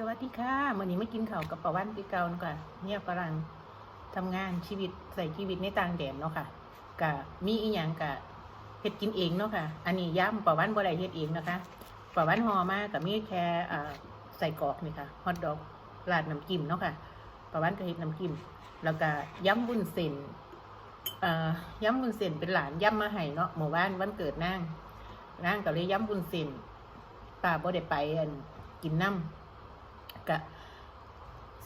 สวัสดีค่ะมื่อนี้ไม่กินข้าวกับประวันปีเก่าเนาะค่ะเนี่ยกำลังทำงานชีวิตใส่ชีวิตในต่างแดนเนาะค่ะกะมีอีหยังกะเฮ็ดกินเองเนาะค่ะ อันนี้ย่ำประวันบ่ได้เฮ็ดเองนะคะประวันหอมากกับมีแค่ใส่กอกนี่ค่ะฮอทดอกราดน้ำจิ้มเนาะค่ะประวันก็เฮ็ดน้ำจิ้มแล้วก็ย้ำบุญเส้นอ่าย้ำบุญเส้นเป็นหลานย้ำมาให้เนาะหมู่บ้านวันเกิดนางนางก็เลยย้ำบุญเส้นป้าบ่ได้ไปอันกินน้ำ กะ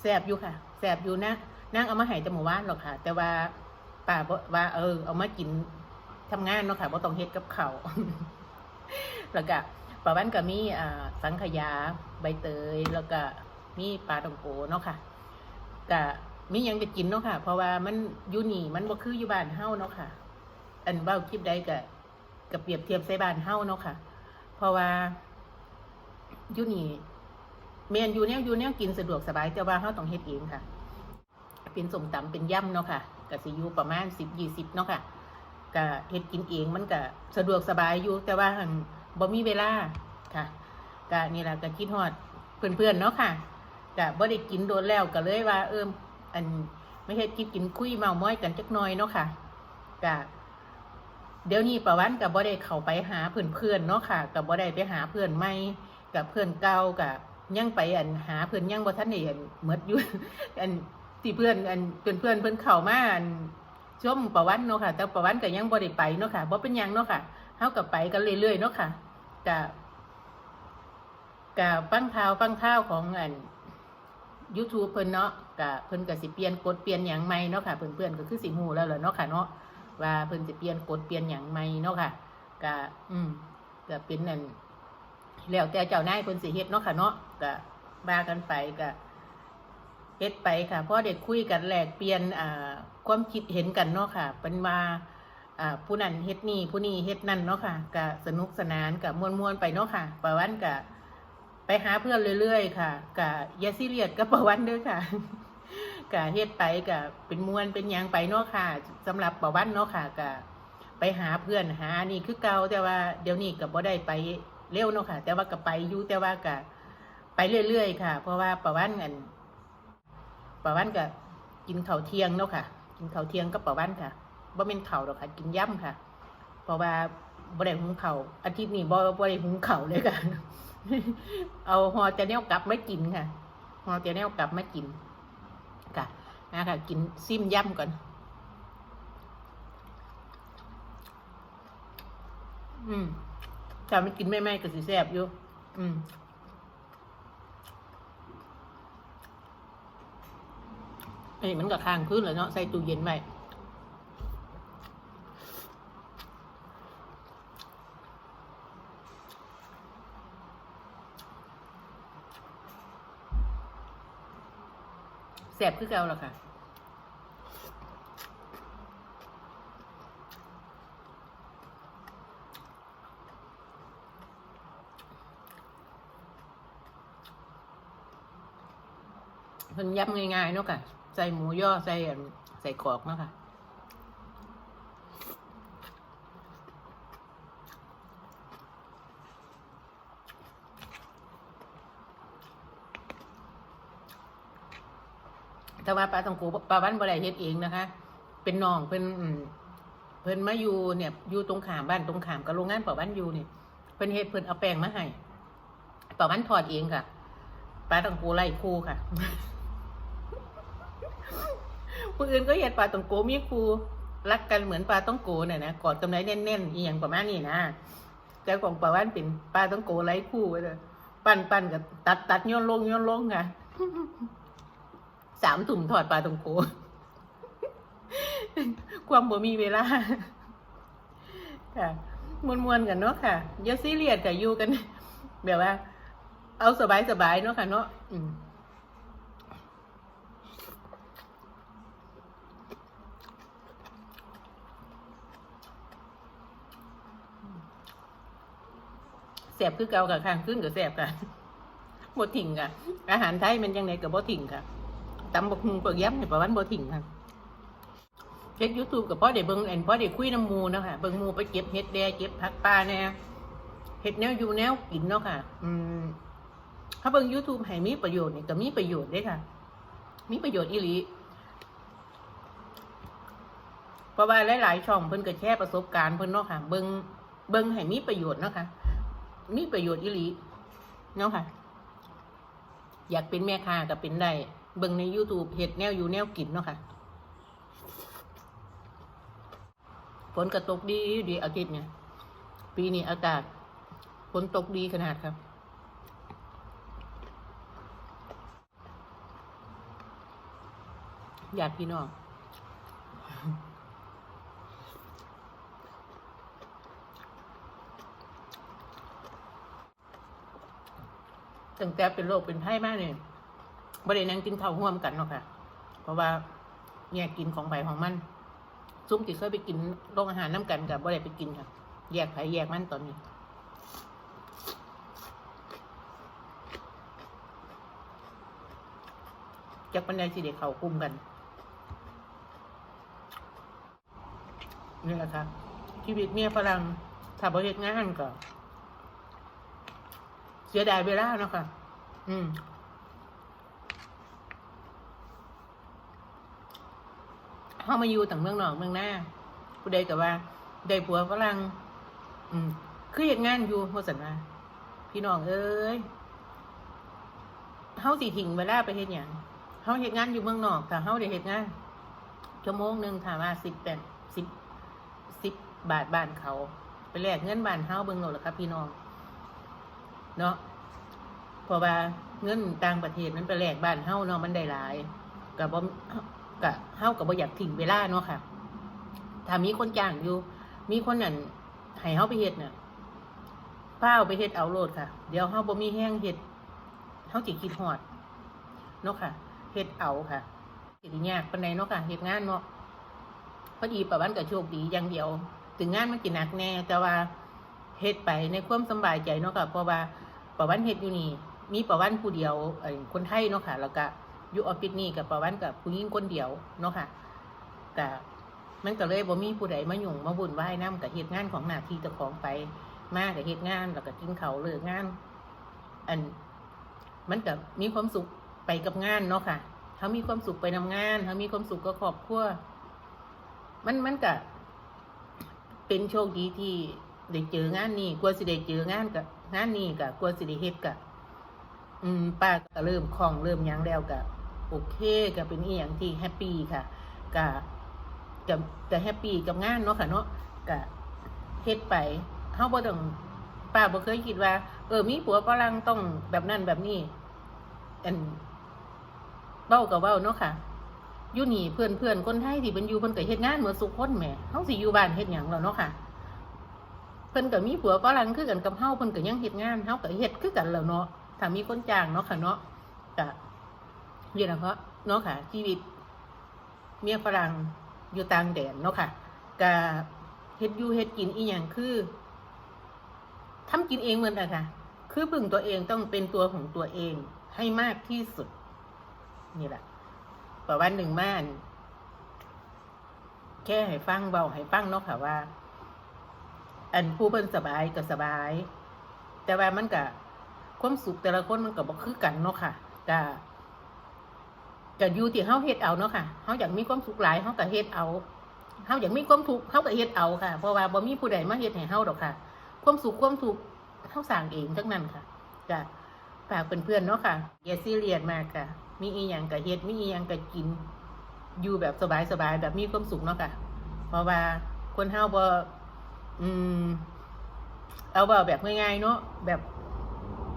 แสบอยู่ค่ะแสบอยู่นะนั่งเอามาให้แต่หมู่บ้านหรอกค่ะ แต่ว่าป่าบ่ว่าเออ เอามากินทำงานเนาะค่ะบ่ต้องเฮ็ดกับเขาแล้วก็ป่าบ้านก็มีอ่าสังขยาใบเตย แล้วก็มีปลาตองโกเนาะค่ะก็มียังจะกินเนาะค่ะ เพราะว่ามันอยู่นี่มันบ่คืออยู่บ้านเฮาเนาะค่ะ อันเว้าคลิปใดก็ก็เปรียบเทียบใส่บ้านเฮาเนาะค่ะ เพราะว่าอยู่นี่ เมนอยู่แนวอยู่แนวกินสะดวกสบายแต่ว่าเราต้องเฮ็ดเองค่ะ เป็นสมตำเป็นย่ำเนาะค่ะก็สิอยู่ประมาณสิบยี่สิบเนาะค่ะก็เฮ็ดกินเองมันก็สะดวกสบายอยู่ แต่ว่าหั้นบ่มีเวลาค่ะก็นี่แหละก็คิดฮอดเพื่อนๆเนาะค่ะก็บ่ได้กินโดนแล้วก็เลยว่า เอิมอันไม่เฮ็ดกินกินคุยเมาม้อยกันจักหน่อยเนาะค่ะก็เดี๋ยวนี้ประวันก็บ่ได้เข้าไปหาเพื่อนๆเนาะค่ะก็บ่ได้ไปหาเพื่อนใหม่กับเพื่อนเก่ากับ ยังไปอันหาเพื่อนยังบ่ทันได้อันหมดอยู่อันที่เพื่อนอันเพื่อนเพื่อนเพิ่อนเข้ามาอันชมประวันเนาะค่ะ แต่ประวันก็ยังบ่ได้ไปเนาะค่ะบ่เป็นยังเนาะค่ะเฮาก็ไปกันเรื่อยๆเนาะค่ะก็ก็ฟังข่าวฟังข่าวของอัน YouTube เพิ่นเนาะก็เพิ่นก็สิเปลี่ยนกฎเปลี่ยนหยังใหม่เนาะค่ะเพื่อนๆก็คือสิฮู้แล้วล่ะเนาะค่ะเนาะว่าเพิ่นสิเปลี่ยนกฎเปลี่ยนหยังใหม่เนาะค่ะก็อืมก็เป็นอัน แล้วแต่เจ้านายเพิ่นสิเฮ็ดเนาะค่ะเนาะก็ว่ากันไปก็เฮ็ดไปค่ะเพราะเด็กคุยกันแลกเปลี่ยนอ่าความคิดเห็นกันเนาะค่ะ เป็นมาอ่าผู้นั้นเฮ็ดนี่ผู้นี้เฮ็ดนั่นเนาะค่ะก็สนุกสนานก็ม่วนๆไปเนาะค่ะประวันก็ไปหาเพื่อนเรื่อยๆค่ะก็อย่าซีเรียสกับประวันเด้อค่ะก็เฮ็ดไปก็เป็นมวนเป็นยังไปเนาะค่ะสำหรับประวันเนาะค่ะก็ไปหาเพื่อนหานี่คือเก่าแต่ว่าเดี๋ยวนี้ก็บ่ได้ไป เร็วเนาะค่ะ แต่ว่าก็ไปอยู่แต่ว่าก็ไปเรื่อยๆค่ะ เพราะว่าประวันอันประวันก็กินข้าวเที่ยงเนาะค่ะ กินข้าวเที่ยงกับประวันค่ะบ่เป็นข้าวหรอกค่ะ กินย่ำค่ะ เพราะว่าบ่ได้หุงข้าวอาทิตย์นี้บ่บ่ได้หุงข้าวเลยค่ะ เอาฮอจะแนวกลับไมากินค่ะฮอจะแนวกลับไมากินค่ะนะคะกินซิมย่ำก่อน อืม ถ้ามันกินไม่ไม่ก็สิแซ่บอยู่ อืมเอ้มันก็ค้างคืนแล้วเนาะใส่ตู้เย็นไว้แซ่บคือเก่าแล้วค่ะ เพิ่นยับง่ายๆเนาะค่ะ ใส่หมูย่อใส่ใส่กรอกเนาะค่ะแต่ว่าปลาตองโกปลาบ้านบ่ได้เฮ็ดเองนะคะ เป็นน้องเพิ่นเพิ่นมาอยู่เนี่ยอยู่ตรงขามบ้านตรงขามกับโรงงานปลาบ้านอยู่เนี่ยเพิ่นเฮ็ดเพิ่นเอาแป้งมาให้ปลาบ้านทอดเองค่ะปลาตองโกไล่คู่ค่ะ ผู้อื่นก็เห็นปลาตองโกมีครูรักกันเหมือนปลาต้องโกเนี่ยนะกอดกันไว้แน่นๆอีหยังประมาณนี้นะแต่ของปลาว่านเป็นปลาต้องโกไร้คู่ไว้เลยปั้นปั้นกับตัดตัดย้อนลงย้อนลงค่ะสามถุ่มถอดปลาตองโกความบ่มีเวลาค่ะมวนๆกันเนาะค่ะอย่าซีเรียสกับยูกัน แบบว่า เอาสบายๆเนาะค่ะเนาะ สบคือเก่ากับข้างขึ้นกับแสบกันบ่ถิ่งค่ะ อาหารไทยมันยังไงกับบ่ถิ่งค่ะตำบักฮุงเปิกย้ำในประวันบ่ถิ่งค่ะเช็คยูทูบกับพ่อเดี๋ยวเบิ่งแอนพ่อเดี๋ยวคุยน้ำมูนะคะเบิ่งมูไปเก็บเห็ดแดงเก็บผักปลาเนี่ยเห็ดแนวอยู่แนวกินเนาะค่ะ อืมถ้าเบิ่ง YouTube ให้มีประโยชน์เนี่ยก็มีประโยชน์เด้ค่ะ มีประโยชน์อีหลีเพราะว่าหลายๆช่องเพิ่นก็แชร์ประสบการณ์เพิ่นเนาะค่ะ เบิ่งเบิ่งให้มีประโยชน์เนาะค่ะ มีประโยชน์อีหลีเนาะค่ะ อยากเป็นแม่ค้าก็เป็นได้เบิ่งใน YouTube เฮ็ดแนวอยู่แนวกินเนาะค่ะฝนก็ตกดีดีอาทิตย์เนี่ย ปีนี้อากาศฝนตกดีขนาดครับญาติพี่น้อง ตั้งแต่เป็นโรคเป็นไข้มากเนี่ยบ่ได้นั่งกินข้าวร่วมกันเนาะค่ะ เพราะว่าแยกกินของไผของมัน ซุ้มที่เคยไปกินโรงอาหารน้ำกันกับบ่ได้ไปกินค่ะ แยกไผแยกมันตอนนี้จากปันไดสิเด็กเขากลุ่มกันนี่แหละครับชีวิตเมียฝรั่งถ้าบริเฮ็ดงานก็ เสียดายเวลาเนาะค่ะอืมเข้ามาอยู่ต่างเมืองนอกเมืองหน้าผู้ใดกับว่า ได้ผัวฝรั่งอืมคือเหตุงานอยู่โมสันว่าพี่น้องเอ้ยเฮาสิทิ้งเวลาไปเฮ็ดหยังเฮาเฮ็ดงานอยู่เมืองนอกแต่เฮาได้เฮ็ดงานชั่วโมงหนึ่งถามว่าสิบแปดสิบสิบบาทบ้านเขา ไปแลกเงินบ้านเฮาเบิ่งโน่นแหละครับพี่น้อง เนาะเพราะว่าเงินต่างประเทศนั้นไปแลกบ้านเฮ้าเนาะมันได้หลายกับบ่กับเฮ้ากับบ่อยากทิ้งเวลาเนาะค่ะถ้ามีคนจ้างอยู่ มีคนนั่นให้เฮ้าไปเฮ็ดน่ะเป้าไปเฮ็ดเอาโลดค่ะ เดี๋ยวเฮาบ่มีแห้งเฮ็ดเฮาสิคิดฮอดเนาะค่ะเฮ็ดเอาค่ะสิได้ยากปานใดเนาะค่ะเฮ็ดงานเนาะพอดีประวันก็โชคดีอย่างเดียว ถึงงานมันสิหนักแน่ แต่ว่าเฮ็ดไปในความสบายใจเนาะค่ะเพราะว่า ประวันเฮ็ดอยู่นี่ มีประวันผู้เดียวคนไทยเนาะค่ะ แล้วก็อยู่ออฟฟิศนี่กับประวันกับผู้หญิงคนเดียวเนาะค่ะก็มันก็เลยบ่มีผู้ใดมาหยุ่งมาวุ่นวายนำกับเฮ็ดงานของหน้าที่เจ้าของไปมากับเฮ็ดงานแล้วก็กินเขาเลิกงาน อัน มันก็มีความสุขไปกับงานเนาะค่ะเขามีความสุขไปนำงานเขามีความสุขกับครอบครัวมันมันก็เป็นโชคดีที่ได้เจองานนี้กลัวสิได้เจองานกับ งานนี้กับกลัวสิได้เฮ็ดกับอืมป้าก็เริ่มคล่องเริ่มยังแล้วกับโอเคก็เป็นอีหยังที่แฮปปี้ค่ะกับกับกับแฮปปี้กับงานเนาะค่ะเนาะกับเฮ็ดไปเฮาบ่ต้องป้าบ่เคยคิดว่า เออมีผัวฝรั่งต้องแบบนั้นแบบนี้อันเบ้ากับเบ้าเนาะค่ะอยู่นี่เพื่อนเพื่อนคนไทยที่เป็นอยู่เพิ่นก็เฮ็ดงานเหมือนสุขคนแหมเฮาสิอยู่บ้านเฮ็ดหยังแล้วเนาะค่ะ เพิ่นก็มีผัวฝรั่งคือกันกับเฮาเพิ่นก็ยังเฮ็ดงานเฮาก็เฮ็ดคือกันแล้วเนาะถ้ามีคนจ้างเนาะค่ะเนาะก็เรียนเพราะเนาะค่ะ ชีวิต เมียฝรั่งอยู่ต่างแดนเนาะค่ะก็เฮ็ดอยู่เฮ็ดกินอีหยังคือทำกินเองเหมือนกันค่ะ คือพึ่งตัวเองต้องเป็นตัวของตัวเองให้มากที่สุด นี่แหละประวันหนึ่งม่านแค่ให้ฟังเบาให้ฟังเนาะค่ะว่า อันผู้เพิ่นสบายก็สบาย แต่ว่ามันก็ความสุขแต่ละคนมันก็บ่คือกันเนาะค่ะก็ก็อยู่ที่เฮาเฮ็ดเอาเนาะค่ะเฮาอยากมีความสุขหลายเฮาก็เฮ็ดเอาเฮาอยากมีความทุกข์เฮาก็เฮ็ดเอาค่ะ เพราะว่าบ่มีผู้ใดมาเฮ็ดให้เฮาดอกค่ะ ความสุขความทุกข์เฮาสร้างเองทั้งนั้นค่ะก็ฝากเพื่อนๆเนาะค่ะอย่าซีเรียสมากค่ะ มีอีหยังก็เฮ็ดมีอีหยังก็กิน อยู่แบบสบายๆแบบมีความสุขเนาะค่ะ เพราะว่าคนเฮาบ่ อืม เอาว่าแบบง่ายๆเนาะแบบ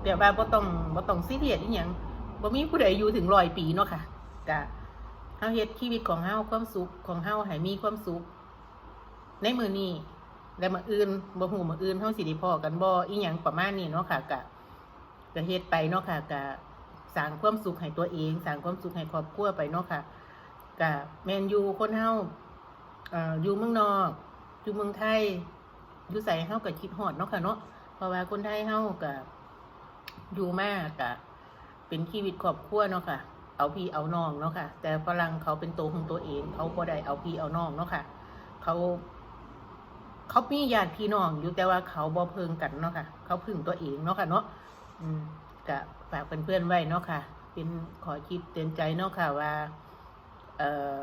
แบบว่าบ่ต้องบ่ต้องซีเรียสอีหยังบ่มีผู้ใดอยู่ถึงร้อยปีเนาะค่ะก็เฮาเฮ็ดชีวิตของเฮาความสุขของเฮาให้มีความสุข ในมือนี้และมื้ออื่นบ่ฮู้มื้ออื่นเฮาสิได้พอกันบ่อีหยังประมาณนี้เนาะค่ะก็ก็เฮ็ดไปเนาะค่ะก็สร้างความสุขให้ตัวเองสร้างความสุขให้ครอบครัวไปเนาะค่ะก็แมนยูคนเฮาเอ่ออยู่เมืองนอกอยู่เมืองไทย อยู่ใส่เฮาก็คิดฮอดเนาะค่ะเนาะเพราะว่าคนไทยเฮาก็อยู่มากก็เป็นชีวิตครอบครัวเนาะค่ะ เอาพี่เอาน้องเนาะค่ะ แต่ฝรั่งเขาเป็นตัวของตัวเองเขาบ่ได้เอาพี่เอาน้องเนาะค่ะ เขาเขามีญาติพี่น้องอยู่แต่ว่าเขาบ่เพิงกันเนาะค่ะ เขาพึ่งตัวเองเนาะค่ะเนาะอืมก็ฝากเพื่อนๆไว้เนาะค่ะ เป็นขอคิดเตือนใจเนาะค่ะว่า เอ่อ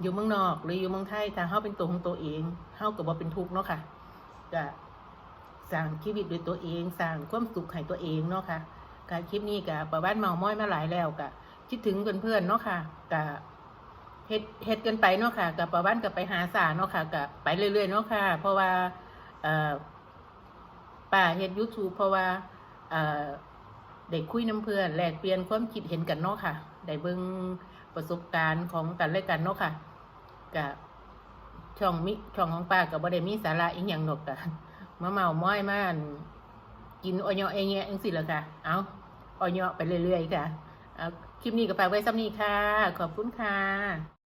อยู่เมืองนอกหรืออยู่เมืองไทยถ้าเฮาเป็นตัวของตัวเองเฮาก็บ่เป็นทุกข์เนาะค่ะ ก็สร้างชีวิตด้วยตัวเองสร้างความสุขให้ตัวเองเนาะค่ะการคลิปนี้ก็ประวัติเมาม้อยมาหลายแล้วก็คิดถึงเพื่อนๆเนาะค่ะก็เฮ็ดเฮ็ดกันไปเนาะค่ะกับประวัติก็ไปหาสาเนาะค่ะก็ไปเรื่อยๆเนาะค่ะ เพราะว่าเอ่อป้าเฮ็ด YouTube เพราะว่าเอ่อได้คุยน้ำเพื่อนแลกเปลี่ยนความคิดเห็นกันเนาะค่ะได้เบิ่งประสบการณ์ของกันและกันเนาะค่ะกับ ช่องมิช่องของป้ากับบ่ได้มีสาระอีกอย่างหนอกกะมาเมาม้อยมากินออยอเองเงี้ยจังสิล่ะค่ะ เอาออยอไปเรื่อยๆค่ะเอาคลิปนี้ก็ฝากไว้ซ้ำนี้ค่ะ ขอบคุณค่ะ